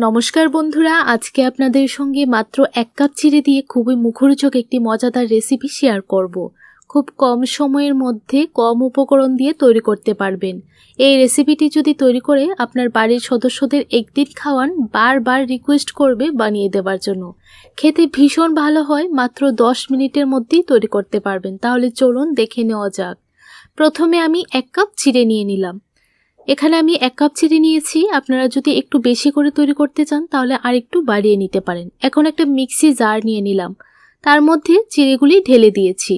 নমস্কার বন্ধুরা, আজকে আপনাদের সঙ্গে মাত্র এক কাপ চিড়ে দিয়ে খুবই মুখরোচক একটি মজাদার রেসিপি শেয়ার করব। খুব কম সময়ের মধ্যে কম উপকরণ দিয়ে তৈরি করতে পারবেন। এই রেসিপিটি যদি তৈরি করে আপনার বাড়ির সদস্যদের একদিন খাওয়ান, বারবার রিকোয়েস্ট করবে বানিয়ে দেওয়ার জন্য। খেতে ভীষণ ভালো হয়, মাত্র দশ মিনিটের মধ্যেই তৈরি করতে পারবেন। তাহলে চলুন দেখে নেওয়া যাক। প্রথমে আমি এক কাপ চিড়ে নিয়ে নিলাম। এখানে আমি এক কাপ চিড়ে নিয়েছি। আপনারা যদি একটু বেশি করে তৈরি করতে চান, তাহলে আর একটু বাড়িয়ে নিতে পারেন। এখন একটা মিক্সি জার নিয়ে নিলাম। তার মধ্যে চিড়েগুলি ঢেলে দিয়েছি।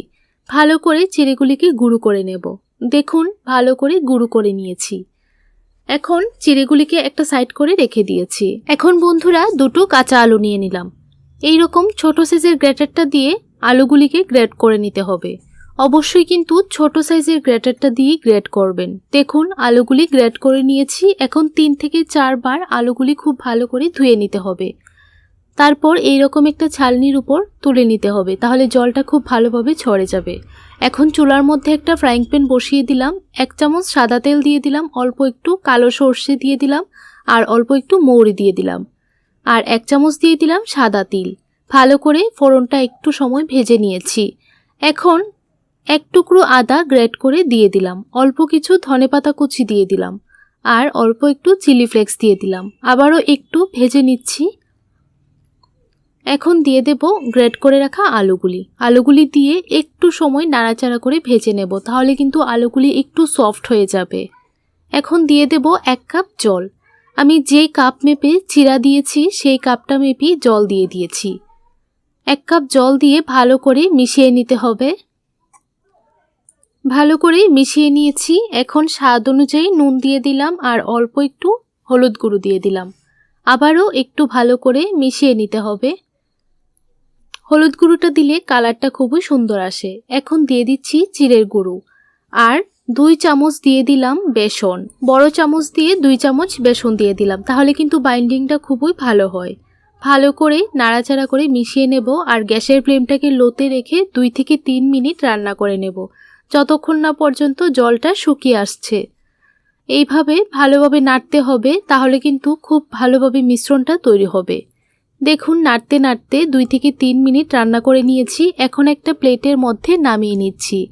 ভালো করে চিড়েগুলিকে গুঁড়ো করে নেব। দেখুন, ভালো করে গুঁড়ো করে নিয়েছি। এখন চিড়েগুলিকে একটা সাইড করে রেখে দিয়েছি। এখন বন্ধুরা দুটো কাঁচা আলু নিয়ে নিলাম। এই রকম ছোট সাইজের গ্রেটারটা দিয়ে আলুগুলিকে গ্রেট করে নিতে হবে। অবশ্যই কিন্তু ছোট সাইজের গ্রেটারটা দিয়ে গ্রেট করবেন। দেখুন, আলুগুলি গ্রেট করে নিয়েছি। এখন তিন থেকে চারবার আলুগুলি খুব ভালো করে ধুয়ে নিতে হবে। তারপর এই রকম একটা ছালনির উপর তুলে নিতে হবে, তাহলে জলটা খুব ভালোভাবে ছড়ে যাবে। এখন চুলার মধ্যে একটা ফ্রাইং প্যান বসিয়ে দিলাম। এক চামচ সাদা তেল দিয়ে দিলাম, অল্প একটু কালো সর্ষে দিয়ে দিলাম, আর অল্প একটু মৌরি দিয়ে দিলাম। আর এক চামচ দিয়ে দিলাম সাদা তিল। ভালো করে ফোড়নটা একটু সময় ভেজে নিয়েছি। এখন এক টুকরো আদা গ্রেট করে দিয়ে দিলাম। অল্প কিছু ধনেপাতা কুচি দিয়ে দিলাম। আর অল্প একটু চিলি ফ্লেক্স দিয়ে দিলাম। আবারও একটু ভেজে নিচ্ছি। এখন দিয়ে দেব গ্রেট করে রাখা আলুগুলি। আলুগুলি দিয়ে একটু সময় নাড়াচাড়া করে ভেজে নেব, তাহলে কিন্তু আলুগুলি একটু সফট হয়ে যাবে। এখন দিয়ে দেব এক কাপ জল। আমি যে কাপ মেপে চিরা দিয়েছি, সেই কাপটা মেপেই জল দিয়ে দিয়েছি। এক কাপ জল দিয়ে ভালো করে মিশিয়ে নিতে হবে। ভালো করে মিশিয়ে নিয়েছি। এখন স্বাদ অনুযায়ী নুন দিয়ে দিলাম আর অল্প একটু হলুদ গুঁড়ো দিয়ে দিলাম। আবারও একটু ভালো করে মিশিয়ে নিতে হবে। হলুদ গুঁড়োটা দিলে কালারটা খুবই সুন্দর আসে। এখন দিয়ে দিচ্ছি চিড়ের গুঁড়ো। আর দুই চামচ দিয়ে দিলাম বেসন। বড় চামচ দিয়ে দুই চামচ বেসন দিয়ে দিলাম। তাহলে কিন্তু বাইন্ডিংটা খুবই ভালো হয়। ভালো করে নাড়াচাড়া করে মিশিয়ে নেব আর গ্যাসের ফ্লেমটাকে লোতে রেখে দুই থেকে তিন মিনিট রান্না করে নেব। যতক্ষণ না পর্যন্ত জলটা শুকিয়ে আসছে। এইভাবে ভালোভাবে নাড়তে হবে, তাহলে কিন্তু খুব ভালোভাবে মিশ্রণটা তৈরি হবে। দেখুন, নাড়তে নাড়তে দুই থেকে তিন মিনিট রান্না করে নিয়েছি, এখন একটা প্লেটের মধ্যে নামিয়ে নিচ্ছি।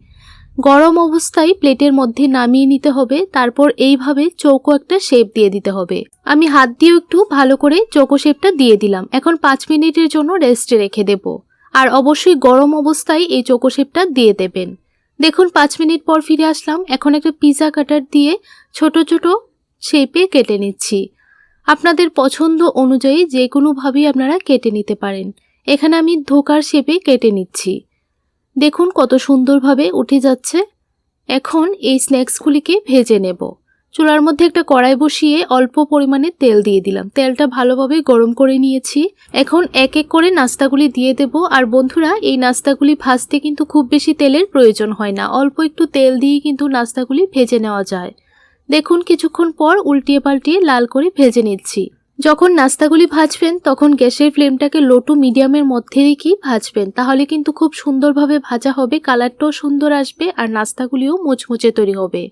গরম অবস্থায় প্লেটের মধ্যে নামিয়ে নিতে হবে, তারপর এইভাবে চৌকো একটা শেপ দিয়ে দিতে হবে। আমি হাত দিয়েও একটু ভালো করে চৌকো শেপটা দিয়ে দিলাম। এখন পাঁচ মিনিটের জন্য রেস্টে রেখে দেব। আর অবশ্যই গরম অবস্থায় এই চৌকো শেপটা দিয়ে দেবেন। দেখুন, পাঁচ মিনিট পর ফিরে আসলাম। এখন একটা পিজা কাটার দিয়ে ছোট ছোট শেপে কেটে নিচ্ছি। আপনাদের পছন্দ অনুযায়ী যে কোনোভাবেই আপনারা কেটে নিতে পারেন। এখানে আমি ধোকার শেপে কেটে নিচ্ছি। দেখুন কত সুন্দরভাবে উঠে যাচ্ছে। এখন এই স্ন্যাক্সগুলিকে ভেজে নেব। চুলার মধ্যে একটা কড়াই বসিয়ে অল্প পরিমাণে তেল দিয়ে দিলাম। তেলটা ভালোভাবে গরম করে নিয়েছি। এখন এক এক করে নাস্তাগুলি দিয়ে দেব। আর বন্ধুরা, এই নাস্তাগুলি ভাজতে কিন্তু খুব বেশি তেলের প্রয়োজন হয় না। অল্প একটু তেল দিয়ে কিন্তু নাস্তাগুলি ভেজে নেওয়া যায়। দেখুন, কিছুক্ষণ পর উল্টিয়ে পাল্টিয়ে লাল করে ভেজে নিচ্ছি। যখন নাস্তাগুলি ভাজবেন, তখন গ্যাসের ফ্লেমটাকে লো টু মিডিয়ামের মধ্যে রেখেই ভাজবেন। তাহলে কিন্তু খুব সুন্দরভাবে ভাজা হবে, কালারটাও সুন্দর আসবে, আর নাস্তাগুলিও মুচমুচে তৈরি হবে।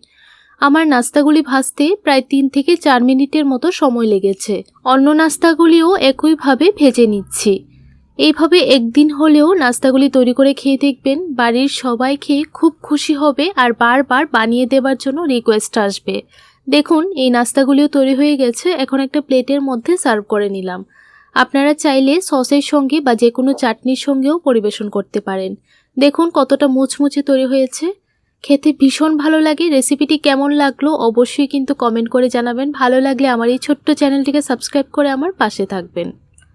আমার নাস্তাগুলি ভাজতে প্রায় তিন থেকে চার মিনিটের মতো সময় লেগেছে। অন্য নাস্তাগুলিও একইভাবে ভেজে নিচ্ছি। এইভাবে একদিন হলেও নাস্তাগুলি তৈরি করে খেয়ে দেখবেন, বাড়ির সবাই খেয়ে খুব খুশি হবে আর বারবার বানিয়ে দেওয়ার জন্য রিকোয়েস্ট আসবে। দেখুন, এই নাস্তাগুলিও তৈরি হয়ে গেছে, এখন একটা প্লেটের মধ্যে সার্ভ করে নিলাম। আপনারা চাইলে সসের সঙ্গে বা যে কোনো চাটনির সঙ্গেও পরিবেশন করতে পারেন। দেখুন কতটা মুচমুচে তৈরি হয়েছে। খেতে ভীষণ ভালো লাগে। রেসিপিটি কেমন লাগল অবশ্যই কিন্তু কমেন্ট করে জানাবেন। ভালো লাগলে আমার এই ছোট্ট চ্যানেলটিকে সাবস্ক্রাইব করে আমার পাশে থাকবেন।